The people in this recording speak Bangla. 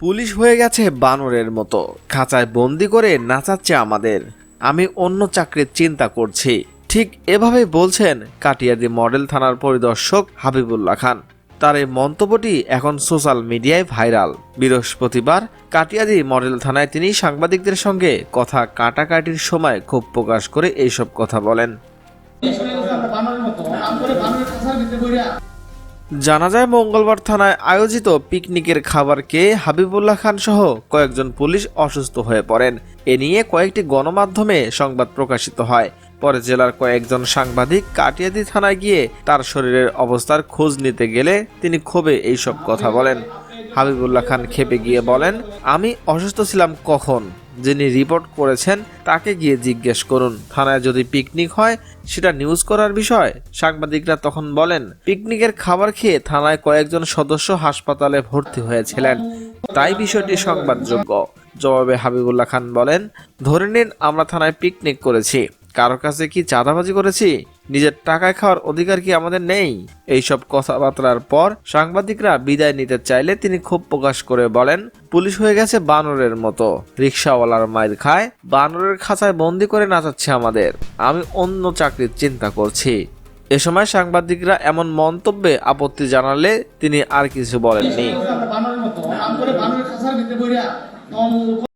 পুলিশ হয়ে গেছে বানরের মতো। খাঁচায় বন্দি করে নাচাচ্ছে আমাদের। আমি অন্য চাকরির চিন্তা করছি। ঠিক এভাবে বলছেন কাটিয়াদি মডেল থানার পরিদর্শক হাবিবুল্লাহ খান। তার এই মন্তব্যটি এখন সোশ্যাল মিডিয়ায় ভাইরাল। বৃহস্পতিবার কাটিয়াদি মডেল থানায় তিনি সাংবাদিকদের সঙ্গে কথা কাটাকাটির সময় ক্ষোভ প্রকাশ করে এইসব কথা বলেন। জানা যায় মঙ্গলবার থানায় আয়োজিত পিকনিকের খাবার খেয়ে হাবিবুল্লাহ খান সহ কয়েকজন পুলিশ অসুস্থ হয়ে পড়েন। এ নিয়ে কয়েকটি গণমাধ্যমে সংবাদ প্রকাশিত হয়। পরে জেলার কয়েকজন সাংবাদিক কাটিয়াদি থানায় গিয়ে তার শরীরের অবস্থার খোঁজ নিতে গেলে তিনি ক্ষোভে এইসব কথা বলেন। হাবিবুল্লাহ খান খেপে গিয়ে বলেন, আমি অসুস্থ ছিলাম কখন? যিনি রিপোর্ট করেছেন তাকে গিয়ে জিজ্ঞেস করুন। থানায় যদি পিকনিক হয়, সেটা নিউজ করার বিষয়? সাংবাদিকরা তখন বলেন, পিকনিকের খাবার খেয়ে থানায় কয়েকজন সদস্য হাসপাতালে ভর্তি হয়েছিলেন। তাই বিষয়টি সংবাদযোগ্য। জবাবে হাবিবুল্লাহ খান বলেন, ধরে নিন আমরা থানায় পিকনিক করেছি। কারও কাছে কি চাঁদাবাজি করেছি? নিজের টাকায় খাওয়ার অধিকার কি আমাদের নেই? এইসব কথাবার্তার পর সাংবাদিকরা বিদায় নিতে চাইলে তিনি ক্ষোভ প্রকাশ করে বলেন, পুলিশ হয়ে গেছে বানরের মতো। রিক্সাওয়ালার মায়ের খায়, বানরের খাঁচায় বন্দি করে নাচাচ্ছে আমাদের। আমি অন্য চাকরির চিন্তা করছি। এ সময় সাংবাদিকরা এমন মন্তব্যে আপত্তি জানালে তিনি আর কিছু বলেননি।